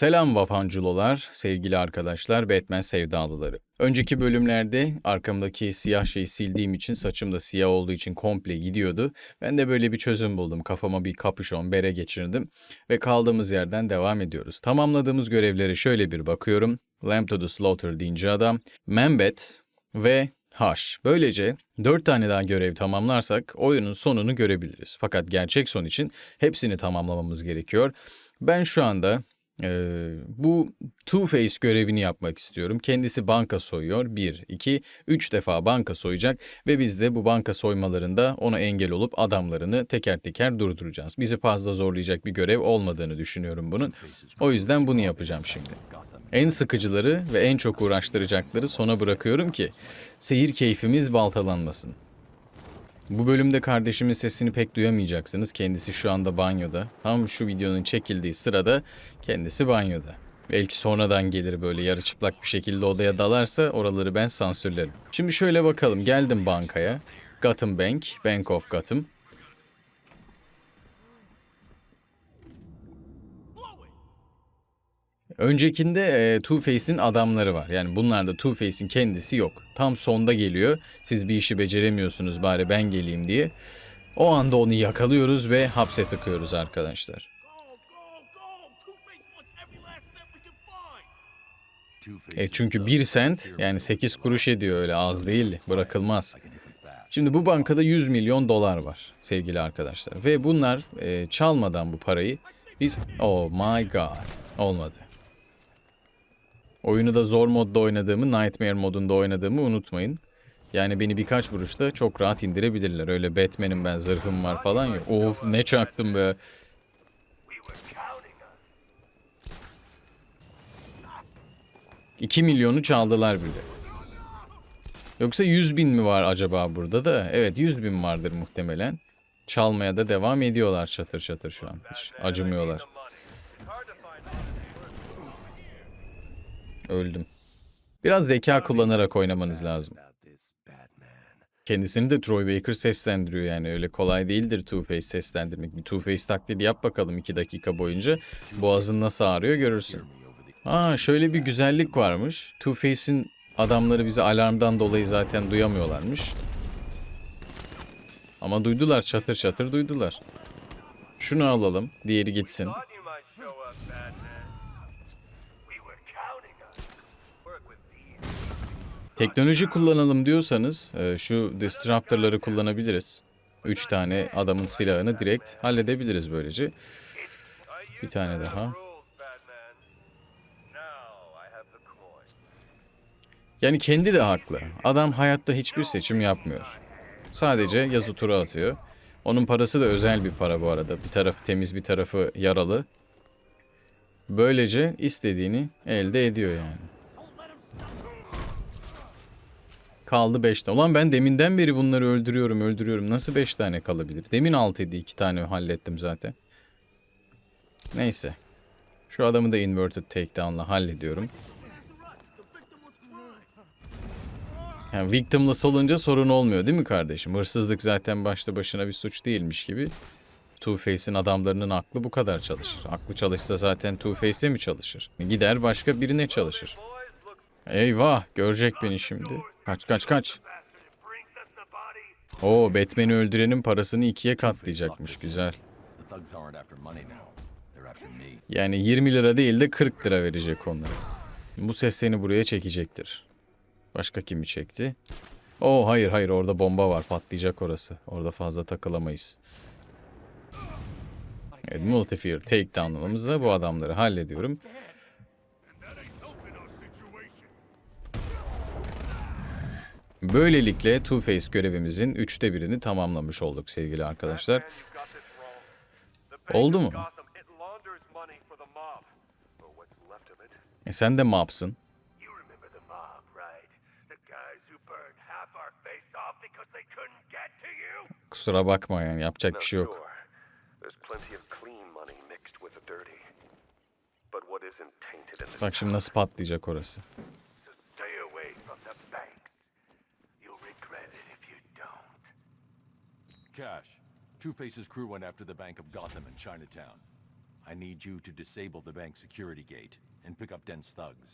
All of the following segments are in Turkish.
Selam vapanculolar, sevgili arkadaşlar, Batman sevdalıları. Önceki bölümlerde arkamdaki siyah şeyi sildiğim için saçım da siyah olduğu için komple gidiyordu. Ben de böyle bir çözüm buldum. Kafama bir kapüşon, bere geçirdim ve kaldığımız yerden devam ediyoruz. Tamamladığımız görevlere şöyle bir bakıyorum. Lamb to the Slaughter deyince adam, Membet ve Haş. Böylece 4 tane daha görev tamamlarsak oyunun sonunu görebiliriz. Fakat gerçek son için hepsini tamamlamamız gerekiyor. Ben şu anda ee, bu Two-Face görevini yapmak istiyorum. Kendisi banka soyuyor. 1, 2, 3 defa banka soyacak ve biz de bu banka soymalarında ona engel olup adamlarını teker teker durduracağız. Bizi fazla zorlayacak bir görev olmadığını düşünüyorum bunun. O yüzden bunu yapacağım şimdi. En sıkıcıları ve en çok uğraştıracakları sona bırakıyorum ki seyir keyfimiz baltalanmasın. Bu bölümde kardeşimin sesini pek duyamayacaksınız. Kendisi şu anda banyoda. Tam şu videonun çekildiği sırada kendisi banyoda. Belki sonradan gelir böyle yarı çıplak bir şekilde odaya dalarsa oraları ben sansürlerim. Şimdi şöyle bakalım. Geldim bankaya. Gotham Bank, Bank of Gotham. Öncekinde e, Two-Face'in adamları var. Yani bunlarda Two-Face'in kendisi yok. Tam sonda geliyor. Siz bir işi beceremiyorsunuz bari ben geleyim diye. O anda onu yakalıyoruz ve hapse tıkıyoruz arkadaşlar. E çünkü 1 sent yani 8 kuruş ediyor öyle az değil bırakılmaz. Şimdi bu bankada 100 milyon dolar var sevgili arkadaşlar. Ve bunlar e, çalmadan bu parayı biz oh my god olmadı. Oyunu da zor modda oynadığımı, Nightmare modunda oynadığımı unutmayın. Yani beni birkaç vuruşta çok rahat indirebilirler. Öyle Batman'im ben, zırhım var falan ya. Of ne çaktım be. İki milyonu çaldılar bile. Yoksa 100 bin mi var acaba burada da? Evet 100 bin vardır muhtemelen. Çalmaya da devam ediyorlar çatır çatır şu an. Hiç acımıyorlar. Öldüm. Biraz zeka kullanarak oynamanız lazım. Kendisini de Troy Baker seslendiriyor yani öyle kolay değildir Two-Face seslendirmek. Bir Two-Face taklidi yap bakalım 2 dakika boyunca. Boğazın nasıl ağrıyor görürsün. Aa şöyle bir güzellik varmış. Two-Face'in adamları bizi alarmdan dolayı zaten duyamıyorlarmış. Ama duydular çatır çatır duydular. Şunu alalım diğeri gitsin. Thought you might show up, Batman. We were counting on you. Work with these. Teknoloji kullanalım diyorsanız e, şu Disruptor'ları kullanabiliriz. 3 tane adamın silahını direkt halledebiliriz böylece. Bir tane daha. Yani kendi de haklı. Adam hayatta hiçbir seçim yapmıyor. Sadece yazı tura atıyor. Onun parası da özel bir para bu arada. Bir tarafı temiz bir tarafı yaralı. Böylece istediğini elde ediyor yani. Kaldı 5 tane. Ulan ben deminden beri bunları öldürüyorum öldürüyorum. Nasıl 5 tane kalabilir? Demin 6 idi 2 tane hallettim zaten. Neyse. Şu adamı da inverted takedown'la hallediyorum. Yani victimless olunca sorun olmuyor değil mi kardeşim? Hırsızlık zaten başta başına bir suç değilmiş gibi. Two-Face'in adamlarının aklı bu kadar çalışır. Aklı çalışsa zaten Two-Face'e mi çalışır? Gider başka birine çalışır. Eyvah görecek beni şimdi. Kaç kaç kaç. Oo Batman'i öldürenin parasını ikiye katlayacakmış güzel. Yani 20 lira değil de 40 lira verecek onlara. Bu ses seni buraya çekecektir. Başka kimi çekti? Oo hayır hayır orada bomba var patlayacak orası. Orada fazla takılamayız. Evet Multifier takedown'ımızla bu adamları hallediyorum. Böylelikle Two-Face görevimizin üçte birini tamamlamış olduk sevgili arkadaşlar. Oldu mu? E sen de mapsın. You remember the mob, right? The guys who burned half our face off because they couldn't get to you? Kusura bakma yani yapacak bir şey yok. Bak şimdi nasıl patlayacak orası. So stay away from the banks. You'll regret it if you don't. Cash. Two Face's crew went after the Bank of Gotham in Chinatown. I need you to disable the bank security gate and pick up Dent's thugs.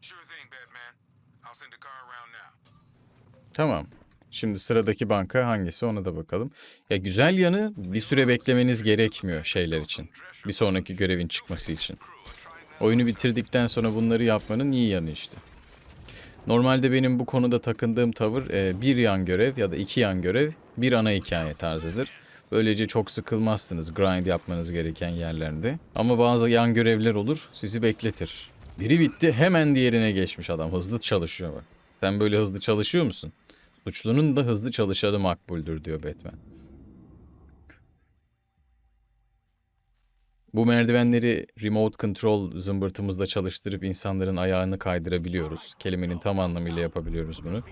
Sure thing, Batman. I'll send a car around now. Tamam. Şimdi sıradaki banka hangisi ona da bakalım. Ya güzel yanı bir süre beklemeniz gerekmiyor şeyler için. Bir sonraki görevin çıkması için. Oyunu bitirdikten sonra bunları yapmanın iyi yanı işte. Normalde benim bu konuda takındığım tavır e, bir yan görev ya da iki yan görev bir ana hikaye tarzıdır. Böylece çok sıkılmazsınız grind yapmanız gereken yerlerde. Ama bazı yan görevler olur sizi bekletir. Biri bitti hemen diğerine geçmiş adam. Hızlı çalışıyor bak. Sen böyle hızlı çalışıyor musun? Suçlunun da hızlı çalışanı makbuldür diyor Batman. Bu merdivenleri remote control zımbırtımızla çalıştırıp insanların ayağını kaydırabiliyoruz. Kelimenin tam anlamıyla yapabiliyoruz bunu.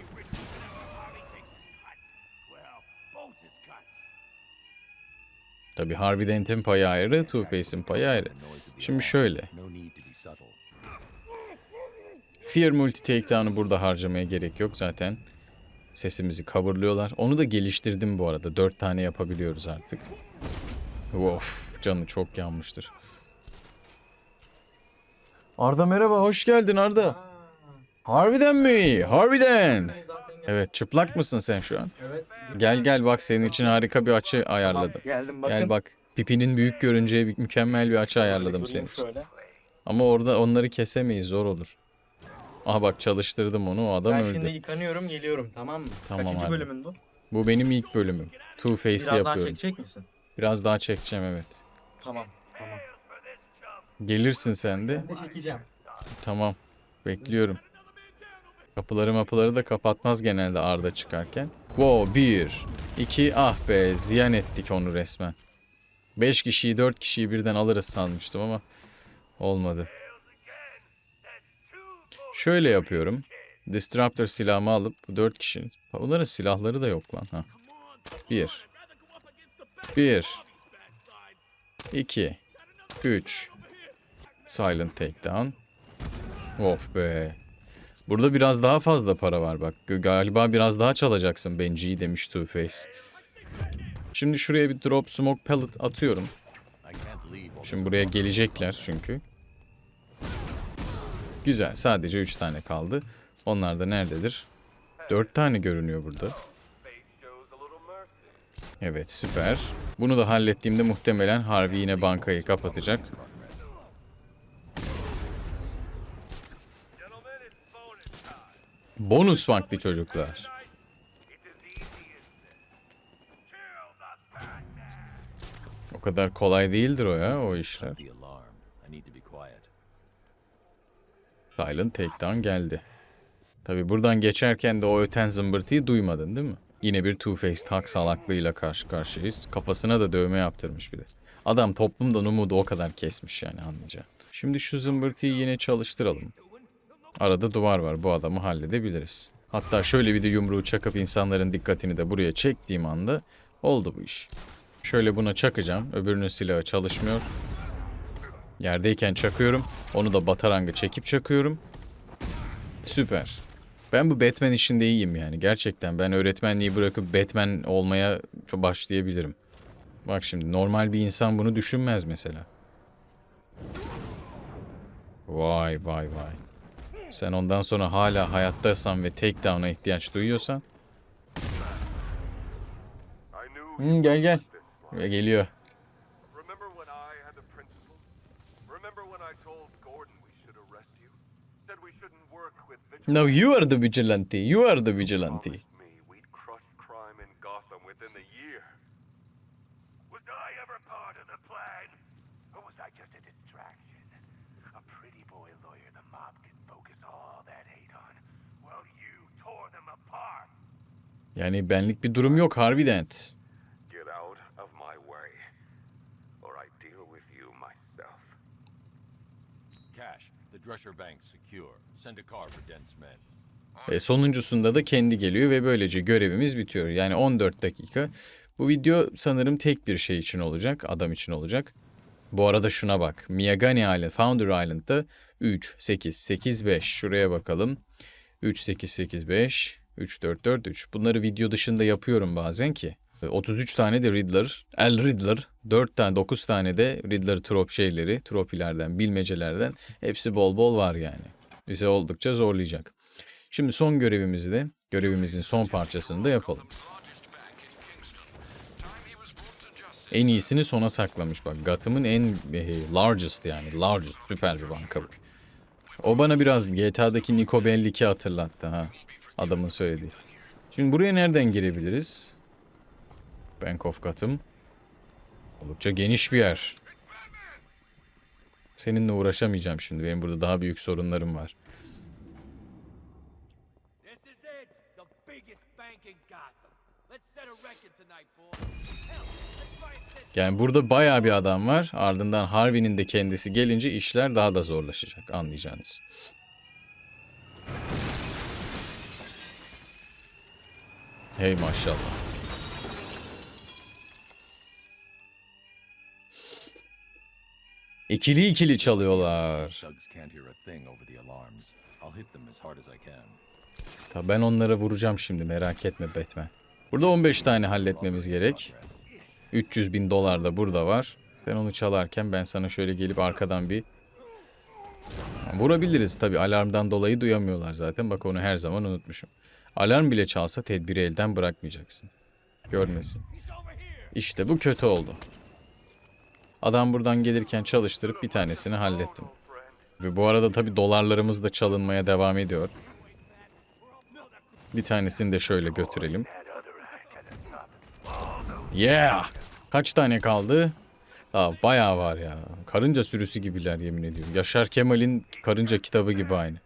Tabi Harvey Dent'in payı ayrı, Two-Face'in payı ayrı. Şimdi şöyle. Fear Multi Takedown'u burada harcamaya gerek yok zaten. Sesimizi coverlıyorlar. Onu da geliştirdim bu arada. Dört tane yapabiliyoruz artık. Of canı çok yanmıştır. Arda merhaba hoş geldin Arda. Harbiden mi? Harbiden. Evet çıplak mısın sen şu an? Evet. Gel gel bak senin için harika bir açı ayarladım. Geldim bakın. Gel bak pipinin büyük görüneceği bir, mükemmel bir açı ayarladım senin için. Ama orada onları kesemeyiz zor olur. Aha bak çalıştırdım onu o adam ben öldü. şimdi yıkanıyorum geliyorum tamam mı? Tamam Kaçıncı abi. bölümün bu? Bu benim ilk bölümüm. Two Face'i Biraz daha yapıyorum. çekecek misin? Biraz daha çekeceğim evet. Tamam. Tamam. Gelirsin sen de. Ben de çekeceğim. Tamam. Bekliyorum. Kapıları mapıları da kapatmaz genelde Arda çıkarken. Wow bir. iki ah be ziyan ettik onu resmen. Beş kişiyi dört kişiyi birden alırız sanmıştım ama olmadı. Şöyle yapıyorum. Disruptor silahımı alıp bu dört kişinin. Bunların silahları da yok lan ha. Bir. Bir. İki. Üç. Silent takedown. Of be. Burada biraz daha fazla para var bak. Galiba biraz daha çalacaksın Benji'yi demiş Two-Face. Şimdi şuraya bir drop smoke pellet atıyorum. Şimdi buraya gelecekler çünkü. Güzel. Sadece 3 tane kaldı. Onlar da nerededir? 4 tane görünüyor burada. Evet süper. Bunu da hallettiğimde muhtemelen Harvey yine bankayı kapatacak. Bonus vakti çocuklar. O kadar kolay değildir o ya o işler. Silent Takedown geldi. Tabi buradan geçerken de o öten zımbırtıyı duymadın değil mi? Yine bir Two-Faced hak salaklığıyla karşı karşıyayız. Kafasına da dövme yaptırmış bir de. Adam toplumdan umudu o kadar kesmiş yani anlayacağın. Şimdi şu zımbırtıyı yine çalıştıralım. Arada duvar var bu adamı halledebiliriz. Hatta şöyle bir de yumruğu çakıp insanların dikkatini de buraya çektiğim anda oldu bu iş. Şöyle buna çakacağım. Öbürünün silahı çalışmıyor. Yerdeyken çakıyorum. Onu da bataranga çekip çakıyorum. Süper. Ben bu Batman işinde iyiyim yani. Gerçekten ben öğretmenliği bırakıp Batman olmaya başlayabilirim. Bak şimdi normal bir insan bunu düşünmez mesela. Vay vay vay. Sen ondan sonra hala hayattaysan ve takedown'a ihtiyaç duyuyorsan. You gel gel. Ve geliyor. No you are the vigilante. You are the vigilante. Promised me we'd crush crime in Gotham within a year. Was I ever part of the plan? Or was I just a distraction? A pretty boy lawyer the mob can focus all that hate on, while you tore them apart. Yani benlik bir durum yok harbiden. Get out of my way, or I deal with you myself. Ve sonuncusunda da kendi geliyor ve böylece görevimiz bitiyor. Yani 14 dakika. Bu video sanırım tek bir şey için olacak, adam için olacak. Bu arada şuna bak. Miyagani Island, Founder Island'da 3, 8, 8, 5. Şuraya bakalım. 3, 8, 8, 5, 3, 4, 4, 3. Bunları video dışında yapıyorum bazen ki. 33 tane de Riddler, El Riddler, 4 tane 9 tane de Riddler trop şeyleri, tropilerden, bilmecelerden hepsi bol bol var yani. Bize oldukça zorlayacak. Şimdi son görevimizi de görevimizin son parçasını da yapalım. En iyisini sona saklamış bak. Gotham'ın en e, largest yani largest süper banka bu. O bana biraz GTA'daki Nico Bellic'i hatırlattı ha. Adamın söylediği. Şimdi buraya nereden girebiliriz? Bank of Gotham. Oldukça geniş bir yer. Seninle uğraşamayacağım şimdi. Benim burada daha büyük sorunlarım var. Yani burada bayağı bir adam var. Ardından Harvey'nin de kendisi gelince işler daha da zorlaşacak anlayacağınız. Hey maşallah. As I can. Tabii ben onlara vuracağım şimdi merak etme Batman. Burada 15 tane halletmemiz gerek. 300 bin dolar da burada var. Sen onu çalarken ben sana şöyle gelip arkadan bir... Vurabiliriz tabii alarmdan dolayı duyamıyorlar zaten. Bak onu her zaman unutmuşum. Alarm bile çalsa tedbiri elden bırakmayacaksın. Görmesin. İşte bu kötü oldu. Adam buradan gelirken çalıştırıp bir tanesini hallettim. Ve bu arada tabii dolarlarımız da çalınmaya devam ediyor. Bir tanesini de şöyle götürelim. Yeah! Kaç tane kaldı? Daha bayağı var ya. Karınca sürüsü gibiler yemin ediyorum. Yaşar Kemal'in karınca kitabı gibi aynı.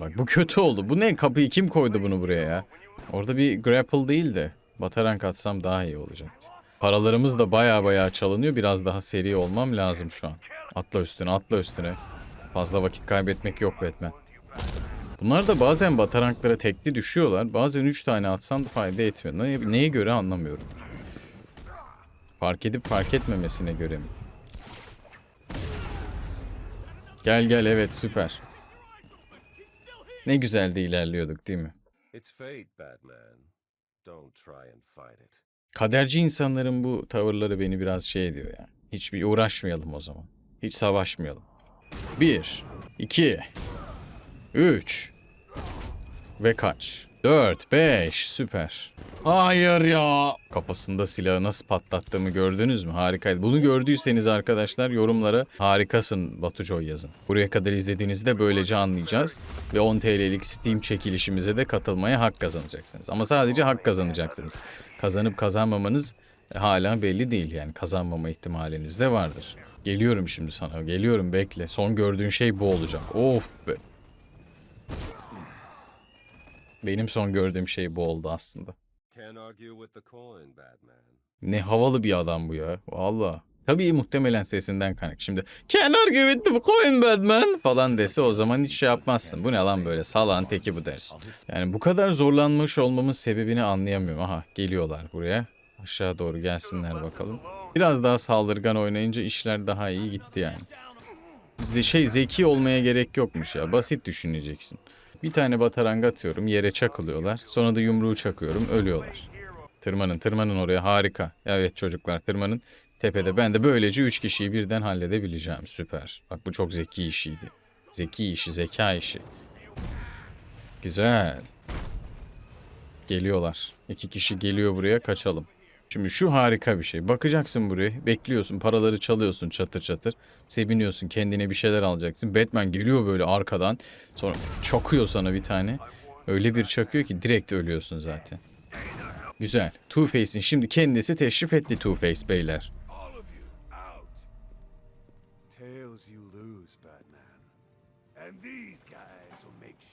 Bak bu kötü oldu. Bu ne? Kapıyı kim koydu bunu buraya ya? Orada bir grapple değil de batarank atsam daha iyi olacaktı. Paralarımız da bayağı bayağı çalınıyor. Biraz daha seri olmam lazım şu an. Atla üstüne, atla üstüne. Fazla vakit kaybetmek yok Batman. Bunlar da bazen bataranklara tekli düşüyorlar. Bazen 3 tane atsan da fayda etmiyor. Neye, neye göre anlamıyorum. Fark edip fark etmemesine göre mi? Gel gel evet süper. Ne güzel de ilerliyorduk değil mi? It's fate, Batman. Don't try and fight it. Kaderci insanların bu tavırları beni biraz şey ediyor yani. Hiçbir uğraşmayalım o zaman. Hiç savaşmayalım. Bir, iki, üç ve kaç? Dört, beş, süper. Hayır ya. Kafasında silahı nasıl patlattığımı gördünüz mü? Harikaydı. Bunu gördüyseniz arkadaşlar yorumlara harikasın Batucoy yazın. Buraya kadar izlediğinizde böylece anlayacağız. Ve 10 TL'lik Steam çekilişimize de katılmaya hak kazanacaksınız. Ama sadece hak kazanacaksınız. Kazanıp kazanmamanız hala belli değil yani. Kazanmama ihtimaliniz de vardır. Geliyorum şimdi sana. Geliyorum bekle. Son gördüğün şey bu olacak. Of be. Benim son gördüğüm şey bu oldu aslında. Ne havalı bir adam bu ya. Valla. Tabii muhtemelen sesinden kaynak. Şimdi Can argue with the coin Batman falan dese o zaman hiç şey yapmazsın. Bu ne lan böyle salağın teki bu dersin. Yani bu kadar zorlanmış olmamın sebebini anlayamıyorum. Aha geliyorlar buraya. Aşağı doğru gelsinler bakalım. Biraz daha saldırgan oynayınca işler daha iyi gitti yani. Şey zeki olmaya gerek yokmuş ya. Basit düşüneceksin. Bir tane batarang atıyorum yere çakılıyorlar. Sonra da yumruğu çakıyorum ölüyorlar. Tırmanın tırmanın oraya harika. Evet çocuklar tırmanın. Tepede ben de böylece 3 kişiyi birden halledebileceğim. Süper. Bak bu çok zeki işiydi. Zeki işi, zeka işi. Güzel. Geliyorlar. İki kişi geliyor buraya kaçalım. Şimdi şu harika bir şey. Bakacaksın buraya, bekliyorsun, paraları çalıyorsun çatır çatır. Seviniyorsun, kendine bir şeyler alacaksın. Batman geliyor böyle arkadan. Sonra çakıyor sana bir tane. Öyle bir çakıyor ki direkt ölüyorsun zaten. Güzel. Two-Face'in şimdi kendisi teşrif etti Two-Face beyler.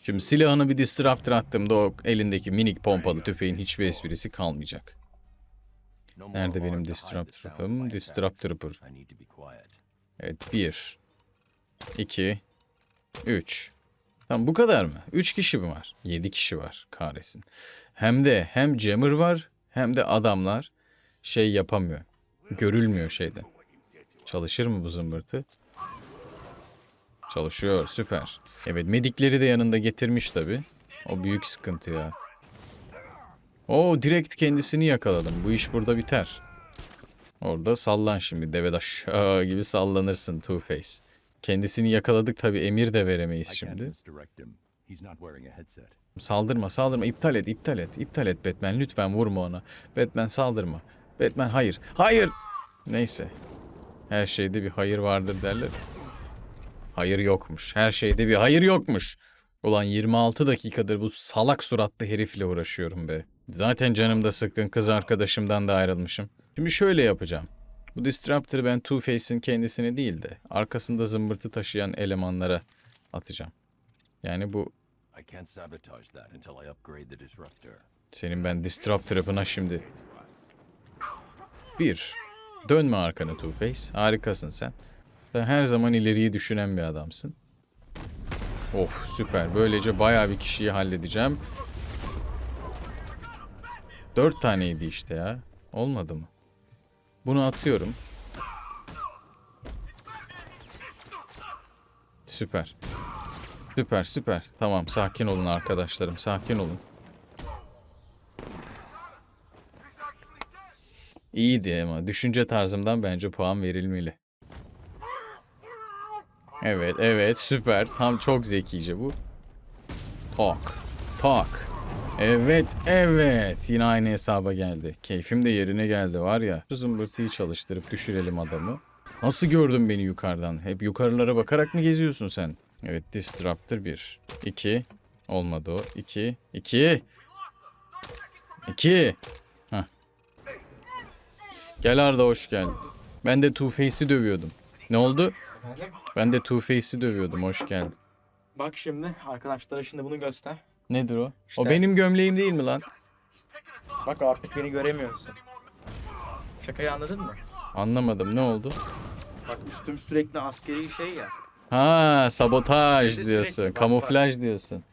Şimdi silahını bir disruptor attığımda o elindeki minik pompalı tüfeğin hiçbir esprisi kalmayacak. Nerede benim disruptor'ım? quiet. Evet bir, iki, üç. Tamam bu kadar mı? Üç kişi mi var? Yedi kişi var kahretsin. Hem de hem jammer var hem de adamlar şey yapamıyor. Görülmüyor şeyden. Çalışır mı bu zımbırtı? Çalışıyor süper. Evet medikleri de yanında getirmiş tabi. O büyük sıkıntı ya. Oo direkt kendisini yakaladım. Bu iş burada biter. Orada sallan şimdi deve aşağı gibi sallanırsın Two Face. Kendisini yakaladık tabi emir de veremeyiz şimdi. Saldırma saldırma iptal et iptal et iptal et Batman lütfen vurma ona. Batman saldırma. Batman hayır hayır. Neyse. Her şeyde bir hayır vardır derler. Hayır yokmuş. Her şeyde bir hayır yokmuş. Ulan 26 dakikadır bu salak suratlı herifle uğraşıyorum be. Zaten canım da sıkkın kız arkadaşımdan da ayrılmışım. Şimdi şöyle yapacağım. Bu Disruptor'ı ben Two-Face'in kendisine değil de arkasında zımbırtı taşıyan elemanlara atacağım. Yani bu senin ben Disruptor'ına şimdi. Bir. Dönme arkana Two-Face. Harikasın sen. Sen her zaman ileriyi düşünen bir adamsın. Of süper. Böylece bayağı bir kişiyi halledeceğim. Dört taneydi işte ya. Olmadı mı? Bunu atıyorum. Süper. Süper süper. Tamam sakin olun arkadaşlarım. Sakin olun. İyiydi ama düşünce tarzımdan bence puan verilmeli. Evet, evet, süper. Tam çok zekice bu. Tak, tak. Evet, evet. Yine aynı hesaba geldi. Keyfim de yerine geldi var ya. Şu zımbırtıyı çalıştırıp düşürelim adamı. Nasıl gördün beni yukarıdan? Hep yukarılara bakarak mı geziyorsun sen? Evet, Disruptor 1. 2. Olmadı o. 2. 2. 2. Heh. Gel Arda hoş geldin. Ben de Two-Face'i dövüyordum. Ne oldu? Ben de Two-Face'i dövüyordum. Hoş geldin. Bak şimdi arkadaşlara şimdi bunu göster. Nedir o? O İşte- benim gömleğim değil mi lan? Bak artık beni göremiyorsun. Şakayı anladın mı? Anlamadım. Ne oldu? Bak üstüm sürekli askeri şey ya. Ha, sabotaj diyorsun. sürekli Kamuflaj diyorsun.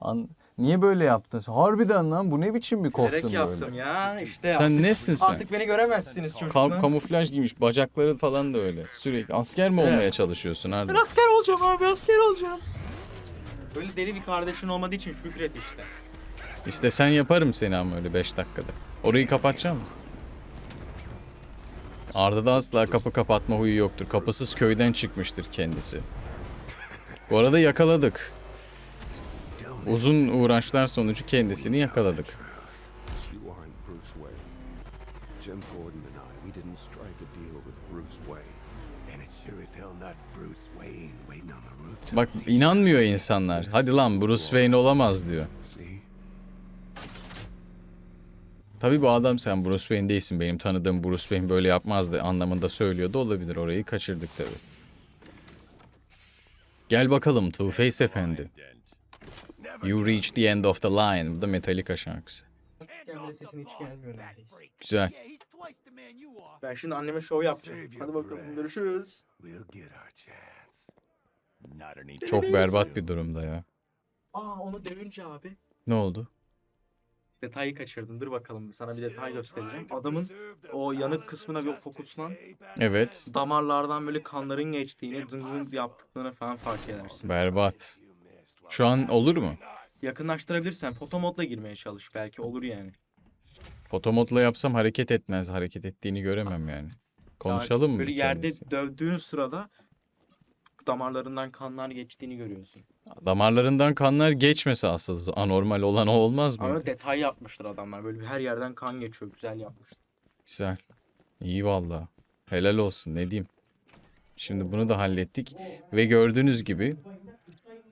An Niye böyle yaptın? Harbiden lan bu ne biçim bir Gerek kostüm yaptım ya işte. Sen nesin sen? Artık beni göremezsiniz Ka- çocuklar. kamuflaj giymiş. Bacakları falan da öyle. Sürekli asker mi olmaya çalışıyorsun Ben asker olacağım abi asker olacağım. Böyle deli bir kardeşin olmadığı için şükret işte. İşte sen yaparım seni ama öyle 5 dakikada. Orayı kapatacağım mı? Arda'da asla kapı kapatma huyu yoktur. Kapısız köyden çıkmıştır kendisi. Bu arada yakaladık. Uzun uğraşlar sonucu kendisini yakaladık. Jim Gordon and I, we didn't strike a deal with Bruce Wayne. Bak inanmıyor insanlar. Hadi lan Bruce Wayne olamaz diyor. Tabii bu adam sen Bruce Wayne değilsin. Benim tanıdığım Bruce Wayne böyle yapmazdı anlamında söylüyordu olabilir. Orayı kaçırdık tabii. Gel bakalım Two-Face efendi. You reach the end of the line. Bu da Metallica şarkısı. Güzel. Ben şimdi anneme şov yapacağım. Hadi bakalım görüşürüz. Çok berbat bir durumda ya. Aa onu dövünce abi. Ne oldu? Detayı kaçırdın. Dur bakalım sana bir detay göstereceğim. Adamın o yanık kısmına bir fokuslan. Evet. Damarlardan böyle kanların geçtiğini, zıng zıng yaptıklarını falan fark edersin. Berbat. Şu an olur mu? Yakınlaştırabilirsen foto modla girmeye çalış. Belki olur yani. Fotomodla yapsam hareket etmez. Hareket ettiğini göremem yani. Konuşalım mı? Böyle yerde kendisi? dövdüğün sırada damarlarından kanlar geçtiğini görüyorsun. Damarlarından kanlar geçmese asıl anormal olan o olmaz mı? Ama detay yapmıştır adamlar. Böyle her yerden kan geçiyor. Güzel yapmışlar. Güzel. İyi valla. Helal olsun ne diyeyim. Şimdi bunu da hallettik. Ve gördüğünüz gibi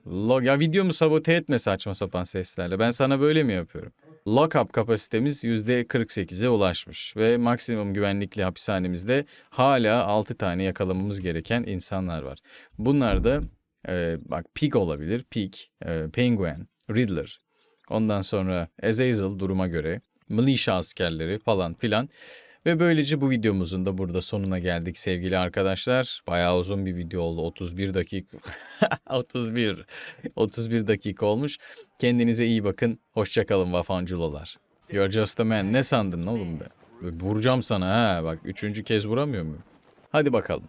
Log ya videomu sabote etme saçma sapan seslerle. Ben sana böyle mi yapıyorum? Lockup kapasitemiz %48'e ulaşmış ve maksimum güvenlikli hapishanemizde hala 6 tane yakalamamız gereken insanlar var. Bunlar da e, bak Pig olabilir, Pig, e, Penguin, Riddler. Ondan sonra Azazel duruma göre, militia askerleri falan filan. Ve böylece bu videomuzun da burada sonuna geldik sevgili arkadaşlar. Bayağı uzun bir video oldu. 31 dakika. 31. 31 dakika olmuş. Kendinize iyi bakın. Hoşçakalın vafanculolar. You're just a man. Ne sandın oğlum be? Vuracağım sana ha. Bak üçüncü kez vuramıyor muyum? Hadi bakalım.